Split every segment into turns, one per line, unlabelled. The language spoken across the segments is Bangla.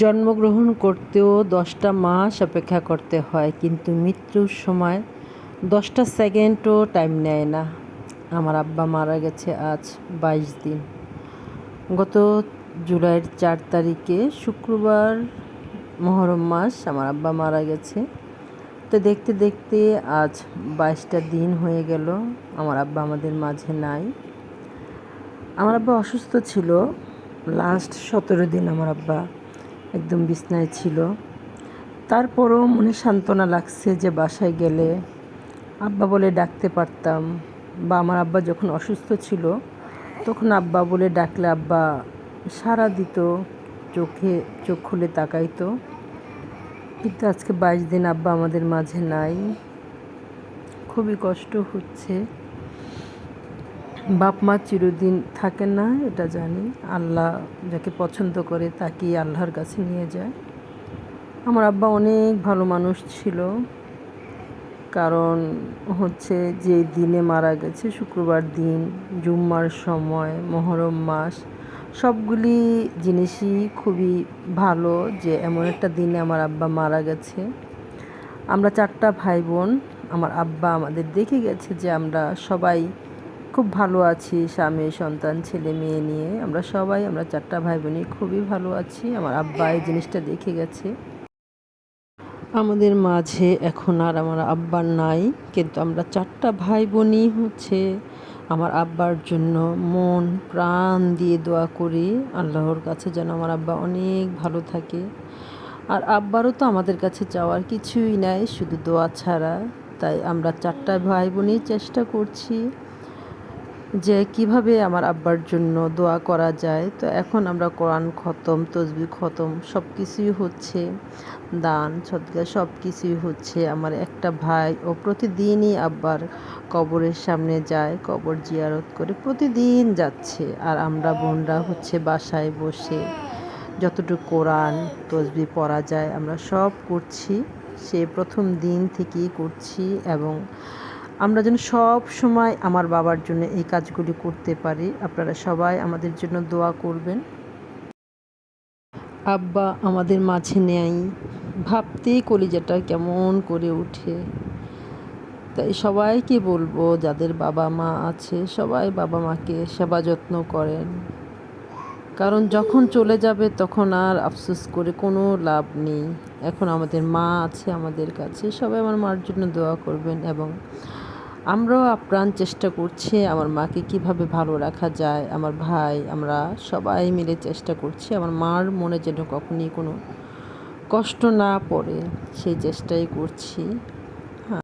জন্মগ্রহণ করতেও দশটা মাস অপেক্ষা করতে হয়, কিন্তু মৃত্যুর সময় দশটা সেকেন্ডও টাইম নেয় না। আমার আব্বা মারা গেছে আজ বাইশ দিন। গত জুলাইয়ের চার তারিখে শুক্রবার মহরম মাস আমার আব্বা মারা গেছে। তো দেখতে দেখতে আজ বাইশটা দিন হয়ে গেল, আমার আব্বা আমাদের মাঝে নাই। আমার আব্বা অসুস্থ ছিল। লাস্ট সতেরো দিন আমার আব্বা একদম বিছনায় ছিল। তারপরও মনে সান্ত্বনা লাগছে যে বাসায় গেলে আব্বা বলে ডাকতে পারতাম বা আমার আব্বা যখন অসুস্থ ছিল তখন আব্বা বলে ডাকলে আব্বা সারা দিত, চোখে, চোখ খুলে তাকাইতো। কিন্তু আজকে বাইশ দিন আব্বা আমাদের মাঝে নাই। খুবই কষ্ট হচ্ছে। বাপ মা চিরদিন থাকে না, এটা জানি। আল্লাহ যাকে পছন্দ করে তাকেই আল্লাহর কাছে নিয়ে যায়। আমার আব্বা অনেক ভালো মানুষ ছিল। কারণ হচ্ছে যে দিনে মারা গেছে, শুক্রবার দিন, জুম্মার সময়, মহরম মাস, সবগুলি জিনিসই খুবই ভালো যে এমন একটা দিনে আমার আব্বা মারা গেছে। আমরা চারটা ভাই বোন আমার আব্বা আমাদের দেখে গেছে যে আমরা সবাই খুব ভালো আছি, স্বামী, সন্তান, ছেলে, মেয়ে নিয়ে। আমরা সবাই, আমরা চারটা ভাই বোনই খুবই ভালো আছি। আমার আব্বা এই জিনিসটা দেখে গেছে। আমাদের মাঝে এখন আর আমার আব্বার নাই, কিন্তু আমরা চারটা ভাই বোনই হচ্ছে। আমার আব্বার জন্য মন, প্রাণ দিয়ে দোয়া করি। আল্লাহর কাছে যেন আমার আব্বা অনেক ভালো থাকে। আর আব্বারও তো আমাদের কাছে যাওয়ার কিছুই নাই, শুধু দোয়া ছাড়া। তাই আমরা চারটা ভাই বোনই চেষ্টা করছি। যে কীভাবে আমার আব্বার জন্য দোয়া করা যায়। তো এখন আমরা কোরআন খতম তসবি খতম সব কিছুই হচ্ছে দান, সদকা সব কিছুই হচ্ছে আমার একটা ভাই ও প্রতিদিনই আব্বার কবরের সামনে যায়, কবর জিয়ারত করে প্রতিদিন যাচ্ছে। আর আমরা বোনরা হচ্ছে বাসায় বসে যতটুকু কোরআন তসবি পড়া যায়, আমরা সব করছি। সে প্রথম দিন থেকেই করছি এবং আমরা যেন সব সময় আমার বাবার জন্য এই কাজগুলি করতে পারি। আপনারা সবাই আমাদের জন্য দোয়া করবেন। আব্বা আমাদের মাঝে নেয় ভাবতেই কলিজাটা কেমন করে উঠে তাই সবাইকে বলব, যাদের বাবা মা আছে, সবাই বাবা মাকে সেবা যত্ন করেন। কারণ যখন চলে যাবে, তখন আর আফসোস করে কোনো লাভ নেই। এখন আমাদের মা আছে আমাদের কাছে, সবাই আমার মার জন্য দোয়া করবেন এবং আমরাও আপ্রাণ চেষ্টা করছি আমার মাকে কীভাবে ভালো রাখা যায়, আমার ভাই, আমরা সবাই মিলে চেষ্টা করছি। আমার মার মনে যেন কখনই কোনো কষ্ট না পড়ে, সেই চেষ্টাই করছি। হ্যাঁ।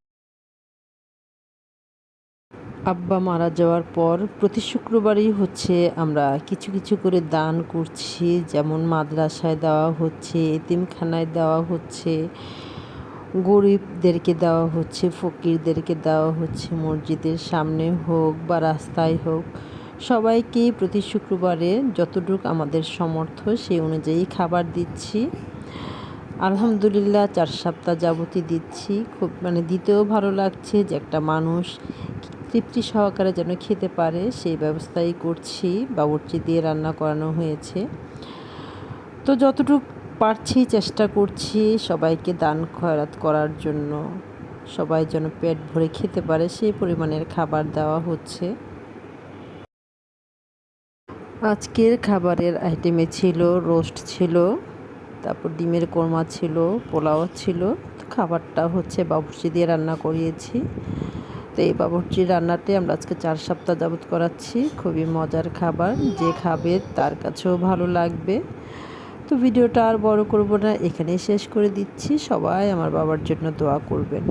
আব্বা মারা যাওয়ার পর প্রতি শুক্রবারই হচ্ছে আমরা কিছু কিছু করে দান করছি, যেমন মাদ্রাসায় দেওয়া হচ্ছে, এতিমখানায় দেওয়া হচ্ছে। গরিবদেরকে দেওয়া হচ্ছে, ফকিরদেরকে দেওয়া হচ্ছে, মসজিদের সামনে হোক বা রাস্তায় হোক। সবাইকেই প্রতি শুক্রবারে যতটুকু আমাদের সমর্থ, সেই অনুযায়ী খাবার দিচ্ছি। আলহামদুলিল্লাহ, চার সপ্তাহ যাবতই দিচ্ছি। খুব মানে দিতেও ভালো লাগছে যে একটা মানুষ তৃপ্তি সহকারে যেন খেতে পারে, সেই ব্যবস্থাই করছি বাবুর্চি দিয়ে রান্না করানো হয়েছে। তো যতটুকু পারছি, চেষ্টা করছি সবাইকে দান খয়রাত করার জন্য। সবাই যেন পেট ভরে খেতে পারে, সেই পরিমাণের খাবার দেওয়া হচ্ছে। আজকের খাবারের আইটেমে ছিল রোস্ট ছিল, তারপর ডিমের কোরমা ছিল, পোলাও ছিল। খাবারটা হচ্ছে বাবুর্চি দিয়ে রান্না করিয়েছি। তো এই বাবুর্চির রান্নাটি আমরা আজকে চার সপ্তাহ যাবত করাচ্ছি। খুবই মজার খাবার, যে খাবে তার কাছেও ভালো লাগবে। তো ভিডিওটা আর বড় করব না, এখানেই শেষ করে দিচ্ছি। সবাই আমার বাবার জন্য দোয়া করবেন।